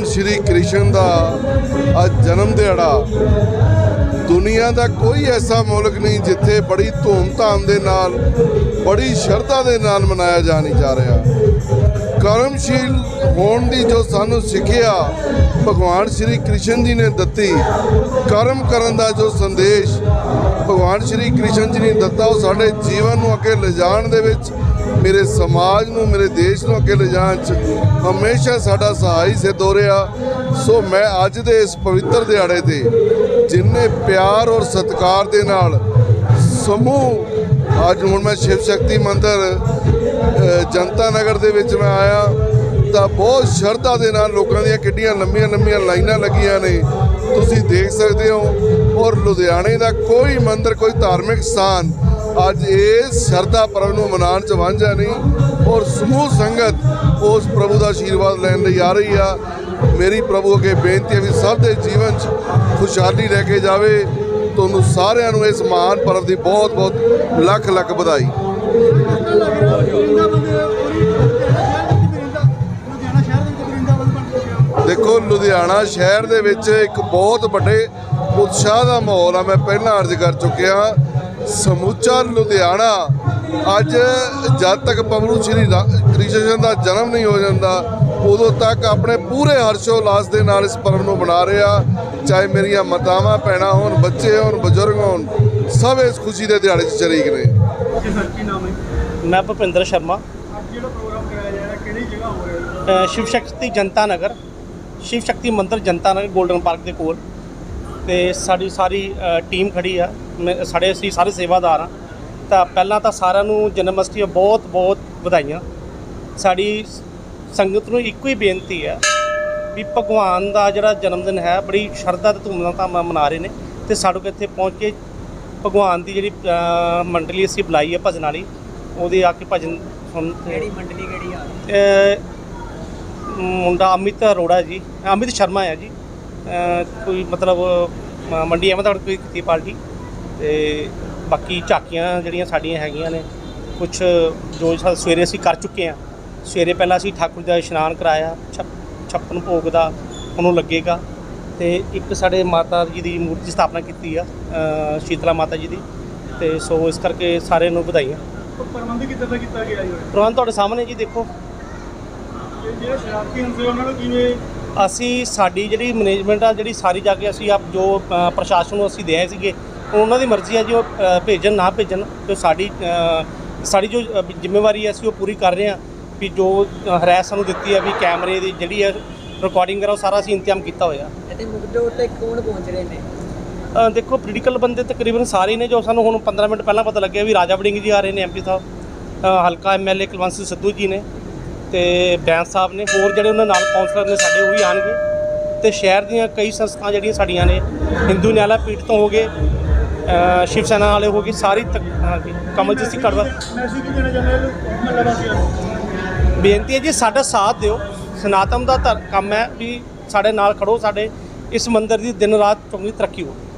ਭਗਵਾਨ ਸ਼੍ਰੀ ਕ੍ਰਿਸ਼ਨ ਦਾ ਅੱਜ ਜਨਮ ਦਿਹਾੜਾ। ਦੁਨੀਆ ਦਾ ਕੋਈ ਐਸਾ ਮੁਲਕ ਨਹੀਂ ਜਿੱਥੇ ਬੜੀ ਧੂਮ-ਧਾਮ ਦੇ ਨਾਲ, ਬੜੀ ਸ਼ਰਧਾ ਦੇ ਨਾਲ ਮਨਾਇਆ ਜਾ ਨਹੀਂ ਜਾ ਰਿਹਾ। ਕਰਮਸ਼ੀਲ ਹੋਣ ਦੀ ਜੋ ਸਾਨੂੰ ਸਿੱਖਿਆ ਭਗਵਾਨ ਸ਼੍ਰੀ ਕ੍ਰਿਸ਼ਨ ਜੀ ਨੇ ਦਿੱਤੀ, ਕਰਮ ਕਰਨ ਦਾ ਜੋ ਸੰਦੇਸ਼ ਭਗਵਾਨ ਸ਼੍ਰੀ ਕ੍ਰਿਸ਼ਨ ਜੀ ਨੇ ਦਿੱਤਾ, ਉਹ ਸਾਡੇ ਜੀਵਨ ਨੂੰ ਅੱਗੇ ਲਿਜਾਣ ਦੇ ਵਿੱਚ ਮੇਰੇ ਸਮਾਜ ਨੂੰ, ਮੇਰੇ ਦੇਸ਼ ਨੂੰ ਅੱਗੇ ਲਿਜਾਣ 'ਚ ਹਮੇਸ਼ਾ ਸਾਡਾ ਸਹਾਈ ਸਿੱਧ ਹੋ ਰਿਹਾ। ਸੋ ਮੈਂ ਅੱਜ ਦੇ ਇਸ ਪਵਿੱਤਰ ਦਿਹਾੜੇ ਤੇ ਜਿੰਨੇ ਪਿਆਰ ਔਰ ਸਤਿਕਾਰ ਦੇ ਨਾਲ ਸਮੂਹ, ਅੱਜ ਹੁਣ ਮੈਂ ਸ਼ਿਵ ਸ਼ਕਤੀ ਮੰਦਿਰ ਜਨਤਾ ਨਗਰ ਦੇ ਵਿੱਚ ਮੈਂ ਆਇਆ ਤਾਂ ਬਹੁਤ ਸ਼ਰਧਾ ਦੇ ਨਾਲ ਲੋਕਾਂ ਦੀਆਂ ਕਿੱਡੀਆਂ ਲੰਮੀਆਂ ਲੰਮੀਆਂ ਲਾਈਨਾਂ ਲੱਗੀਆਂ ਨੇ। ਤੁਸੀਂ ਦੇਖ ਸਕਦੇ ਹੋ ਔਰ ਲੁਧਿਆਣੇ ਦਾ ਕੋਈ ਮੰਦਿਰ, ਕੋਈ ਧਾਰਮਿਕ ਸਥਾਨ ਅੱਜ ਇਸ ਸ਼ਰਧਾ ਪਰਵ ਨੂੰ ਮਨਾਉਣ ਚ ਵਾਂਝਾ ਨਹੀਂ, ਔਰ ਸਮੂਹ ਸੰਗਤ ਉਸ ਪ੍ਰਭੂ ਦਾ ਆਸ਼ੀਰਵਾਦ ਲੈਣ ਲਈ ਆ ਰਹੀ ਆ। ਮੇਰੀ ਪ੍ਰਭੂ ਅੱਗੇ ਬੇਨਤੀ ਹੈ ਵੀ ਸਭ ਦੇ ਜੀਵਨ 'ਚ ਖੁਸ਼ਹਾਲੀ ਲੈ ਕੇ ਜਾਵੇ। ਤੁਹਾਨੂੰ ਸਾਰਿਆਂ ਨੂੰ ਇਸ ਮਹਾਨ ਪਰਵ ਦੀ ਬਹੁਤ ਬਹੁਤ ਲੱਖ ਲੱਖ ਵਧਾਈ। ਦੇਖੋ, ਲੁਧਿਆਣਾ ਸ਼ਹਿਰ ਦੇ ਵਿੱਚ ਇੱਕ ਬਹੁਤ ਵੱਡੇ ਉਤਸ਼ਾਹ ਦਾ ਮਾਹੌਲ ਆ, ਮੈਂ ਪਹਿਲਾਂ ਅਰਜ਼ ਕਰ ਚੁੱਕਿਆ। ਸਮੁੱਚਾ ਲੁਧਿਆਣਾ। ਅੱਜ ਜਦ ਤੱਕ ਪ੍ਰਭੂ ਸ਼੍ਰੀ ਕ੍ਰਿਸ਼ਨ ਦਾ ਜਨਮ ਨਹੀਂ ਹੋ ਜਾਂਦਾ ਉਦੋਂ ਤੱਕ ਆਪਣੇ ਪੂਰੇ ਹਰਸ਼ੋਲਾਸ ਦੇ ਨਾਲ ਇਸ ਪਰਵ ਨੂੰ ਮਨਾ ਰਿਹਾ। ਚਾਹੇ ਮੇਰੀਆਂ ਮਾਤਾਵਾਂ ਭੈਣਾਂ ਹੋਣ ਬੱਚੇ ਹੋਣ ਬਜ਼ੁਰਗ ਹੋਣ ਸਭ ਇਸ ਖੁਸ਼ੀ ਦੇ ਦਿਹਾੜੇ 'ਚ ਸ਼ਰੀਕ ਨੇ। ਮੈਂ ਭੁਪਿੰਦਰ ਸ਼ਰਮਾ। ਅੱਜ ਜਿਹੜਾ ਪ੍ਰੋਗਰਾਮ ਕਰਾਇਆ ਜਾ ਰਿਹਾ ਕਿਹੜੀ ਜਗ੍ਹਾ ਹੋ ਰਿਹਾ? ਅ, ਸ਼ਿਵ ਸ਼ਕਤੀ ਜਨਤਾ ਨਗਰ ਸ਼ਿਵ ਸ਼ਕਤੀ ਮੰਦਿਰ ਜਨਤਾ ਨਗਰ 골ਡਨ ਪਾਰਕ ਦੇ ਕੋਲ। ਤੇ ਸਾਡੀ ਸਾਰੀ ਟੀਮ ਖੜੀ ਆ। ਸਾਡੇ ਅਸੀਂ ਸਾਰੇ ਸੇਵਾਦਾਰ ਆ। ਤਾਂ ਪਹਿਲਾਂ ਤਾਂ ਸਾਰਿਆਂ ਨੂੰ ਜਨਮ ਦੀਆਂ ਬਹੁਤ ਬਹੁਤ ਵਧਾਈਆਂ। ਸਾਡੀ ਸੰਗਤ ਨੂੰ ਇੱਕੋ ਹੀ ਬੇਨਤੀ ਹੈ ਵੀ ਭਗਵਾਨ ਦਾ ਜਿਹੜਾ ਜਨਮ ਦਿਨ ਹੈ ਬੜੀ ਸ਼ਰਧਾ ਤੇ ਧੂਮਧਾਮ ਨਾਲ ਮਨਾ ਰਹੇ ਨੇ। ਤੇ ਸਾਡੇ ਕੋਲ ਇੱਥੇ ਪਹੁੰਚ ਕੇ ਭਗਵਾਨ ਦੀ ਜਿਹੜੀ ਮੰਡਲੀ ਅਸੀਂ ਬੁਲਾਈ ਹੈ ਭਜਨ ਵਾਲੀ ਉਹਦੇ ਆ ਕੇ ਭਜਨ ਸੁਣ ਕਿਹੜੀ ਮੰਡਲੀ ਕਿਹੜੀ ਆ? ਮੁੰਡਾ ਅਮਿਤ ਅਰੋੜਾ ਜੀ ਅਮਿਤ ਸ਼ਰਮਾ ਹੈ ਜੀ। ਕੋਈ ਮਤਲਬ ਮੰਡੀ ਅਹਿਮਦਗੜ੍ਹ ਕੋਈ ਕੀਤੀ ਪਾਰਟੀ? ਤੇ ਬਾਕੀ ਝਾਕੀਆਂ ਜਿਹੜੀਆਂ ਸਾਡੀਆਂ ਹੈਗੀਆਂ ਨੇ ਕੁਝ ਜੋ ਸਵੇਰੇ ਅਸੀਂ ਕਰ ਚੁੱਕੇ ਹਾਂ। ਸਵੇਰੇ ਪਹਿਲਾਂ ਅਸੀਂ ਠਾਕੁਰ ਦਾ ਇਸ਼ਨਾਨ ਕਰਾਇਆ ਛਪ- ਛੱਪਨ ਭੋਗ ਦਾ ਉਹਨੂੰ ਲੱਗੇਗਾ। ਤੇ ਇੱਕ ਸਾਡੇ ਮਾਤਾ ਜੀ ਦੀ ਮੂਰਤੀ ਸਥਾਪਨਾ ਕੀਤੀ ਆ ਸ਼ੀਤਲਾ ਮਾਤਾ ਜੀ ਦੀ। ਤੇ ਸੋ ਇਸ ਕਰਕੇ ਸਾਰਿਆਂ ਨੂੰ ਵਧਾਈਆਂ। ਪ੍ਰਬੰਧ ਕਿੱਦਾਂ ਦਾ ਕੀਤਾ ਗਿਆ ਜੀ? ਪ੍ਰਬੰਧ ਤੁਹਾਡੇ ਸਾਹਮਣੇ ਜੀ ਦੇਖੋ। ਜਿਹੜੇ ਸ਼ਰਾਰਤੀ ਅੰਸਰ ਉਹਨਾਂ ਨੂੰ ਕਿਵੇਂ ਅਸੀਂ ਸਾਡੀ ਜਿਹੜੀ ਮੈਨੇਜਮੈਂਟ ਆ ਜਿਹੜੀ ਸਾਰੀ ਜਾ ਕੇ ਅਸੀਂ ਆਪ ਜੋ ਪ੍ਰਸ਼ਾਸਨ ਨੂੰ ਅਸੀਂ ਦੇ ਸੀਗੇ ਉਹਨਾਂ ਦੀ ਮਰਜ਼ੀ ਹੈ ਜੀ ਉਹ ਭੇਜਣ ਨਾ ਭੇਜਣ। ਤੇ ਸਾਡੀ ਸਾਡੀ ਜੋ ਜ਼ਿੰਮੇਵਾਰੀ ਹੈ ਅਸੀਂ ਉਹ ਪੂਰੀ ਕਰ ਰਹੇ ਹਾਂ ਵੀ ਜੋ ਹਰਾਸ ਸਾਨੂੰ ਦਿੱਤੀ ਹੈ ਵੀ ਕੈਮਰੇ ਦੀ ਜਿਹੜੀ ਹੈ ਰਿਕਾਰਡਿੰਗ ਕਰਾ ਸਾਰਾ ਅਸੀਂ ਇੰਤਜ਼ਾਮ ਕੀਤਾ ਹੋਇਆ। ਅਤੇ ਮੁਕਦੋ ਤੇ ਕੌਣ ਪਹੁੰਚ ਰਹੇ ਨੇ? ਦੇਖੋ ਪੋਲੀਟੀਕਲ ਬੰਦੇ ਤਕਰੀਬਨ ਸਾਰੇ ਨੇ ਜੋ ਸਾਨੂੰ ਹੁਣ 15 ਮਿੰਟ ਪਹਿਲਾਂ ਪਤਾ ਲੱਗਿਆ ਵੀ ਰਾਜਾ ਵੜਿੰਗ ਜੀ ਆ ਰਹੇ ਨੇ ਐਮਪੀ ਸਾਹਿਬ। ਹਲਕਾ ਐਮਐਲਏ ਕੁਲਵੰਤ ਸਿੰਘ ਸਿੱਧੂ ਜੀ ਨੇ। ਤੇ ਬੈਂਸ ਸਾਹਿਬ ਨੇ ਹੋਰ ਜਿਹੜੇ ਉਹਨਾਂ ਨਾਲ ਕਾਉਂਸਲਰ ਨੇ ਸਾਡੇ, ਉਹ ਵੀ ਆਣਗੇ ਤੇ ਸ਼ਹਿਰ ਦੀਆਂ ਕਈ ਸੰਸਥਾ ਜਿਹੜੀਆਂ ਸਾਡੀਆਂ ਨੇ ਹਿੰਦੂ ਨਿਆਲਾ ਪੀਠ ਤੋਂ ਹੋ ਗਏ ਸ਼ਿਵ ਸੈਨਾ ਵਾਲੇ ਹੋ ਗਏ, ਸਾਰੀ ਤੱਕ ਹਾਂਜੀ ਕਮਲਜੀਤ ਸਿੰਘ ਕੜਵਾ ਬੇਨਤੀ ਹੈ ਜੀ, ਸਾਡਾ ਸਾਥ ਦਿਓ। ਸਨਾਤਨ ਦਾ ਧਰ- ਕੰਮ ਹੈ ਵੀ ਸਾਡੇ ਨਾਲ ਖੜੋ ਸਾਡੇ, ਇਸ ਮੰਦਿਰ ਦੀ ਦਿਨ ਰਾਤ ਚੰਗੀ ਤਰੱਕੀ ਹੋਵੇ।